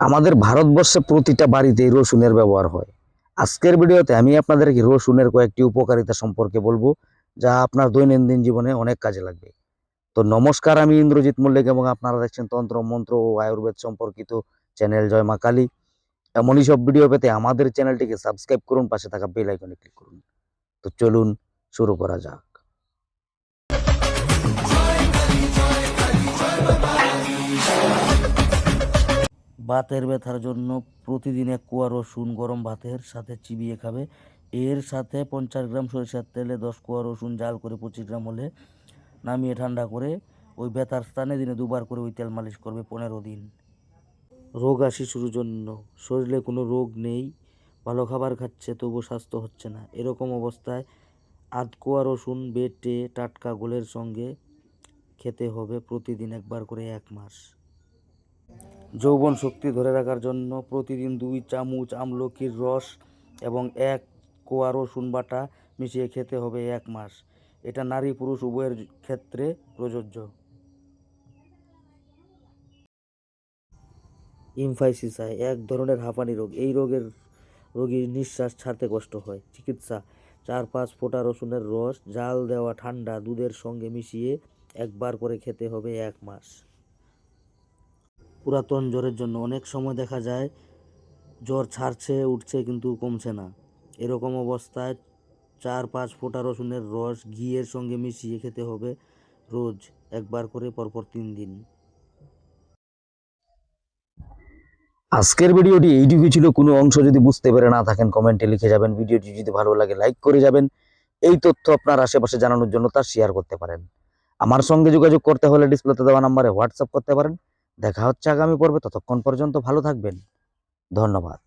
আমাদের ভারতবর্ষে প্রতিটা বাড়িতেই রসুনের ব্যবহার হয়। আজকের ভিডিওতে আমি আপনাদেরকে রসুনের কয়েকটি উপকারিতা সম্পর্কে বলব, যা আপনার দৈনন্দিন জীবনে অনেক কাজে লাগবে। তো নমস্কার, আমি ইন্দ্রজিৎ মল্লিক এবং আপনারা দেখছেন তন্ত্র, মন্ত্র ও আয়ুর্বেদ সম্পর্কিত চ্যানেল জয় মা কালী। এমনই সব ভিডিও পেতে আমাদের চ্যানেলটিকে সাবস্ক্রাইব করুন, পাশে থাকা বেল আইকনে ক্লিক করুন। তো চলুন শুরু করা যাক। বাতের ব্যথার জন্য প্রতিদিন এক কোয়া রসুন, গরম ভাতের সাথে চিবিয়ে খাবে। এর সাথে পঞ্চাশ গ্রাম সরিষার তেলে দশ কোয়া রসুন জাল করে পঁচিশ গ্রাম হলে নামিয়ে ঠান্ডা করে ওই ব্যথার স্থানে দিনে দুবার করে ওই তেল মালিশ করবে পনেরো দিন। রোগা শিশুর জন্য। শরীরে কোনো রোগ নেই, ভালো খাবার খাচ্ছে, তবু স্বাস্থ্য হচ্ছে না। এরকম অবস্থায় আধ কোয়া রসুন বেটে টাটকা গোলের সঙ্গে খেতে হবে প্রতিদিন একবার করে এক মাস। যৌবন শক্তি ধরে রাখার জন্য প্রতিদিন দুই চামচ আমলকির রস এবং এক কোয়া রসুন বাটা মিশিয়ে খেতে হবে এক মাস। এটা নারী পুরুষ উভয়ের ক্ষেত্রে প্রযোজ্য। ইমফাইসিসাই এক ধরনের হাঁপানি রোগ। এই রোগের রোগীর নিঃশ্বাস ছাড়তে কষ্ট হয়। চিকিৎসা। চার পাঁচ ফোঁটা রসুনের রস, জাল দেওয়া ঠান্ডা দুধের সঙ্গে মিশিয়ে একবার করে খেতে হবে এক মাস। পুরাতন জ্বরের জন্য। অনেক সময় দেখা যায় জ্বর ছাড়ছে, উঠছে কিন্তু কমছে না। এরকম অবস্থায় চার পাঁচ ফোঁটা রসুনের রস ঘিয়ের সঙ্গে মিশিয়ে খেতে হবে রোজ, একবার করে পরপর তিন দিন। আজকের ভিডিওটি এইটুকু ছিল। কোনো অংশ যদি বুঝতে পেরে না থাকেন, কমেন্টে লিখে যাবেন। ভিডিওটি যদি ভালো লাগে, লাইক করে যাবেন। এই তথ্য আপনার আশেপাশে জানানোর জন্য তা শেয়ার করতে পারেন। আমার সঙ্গে যোগাযোগ করতে হলে ডিসপ্লেতে দেওয়া নাম্বারে হোয়াটসঅ্যাপ করতে পারেন। দেখা হচ্ছে আগামী পর্বে ততক্ষণ পর্যন্ত ভালো থাকবেন। ধন্যবাদ।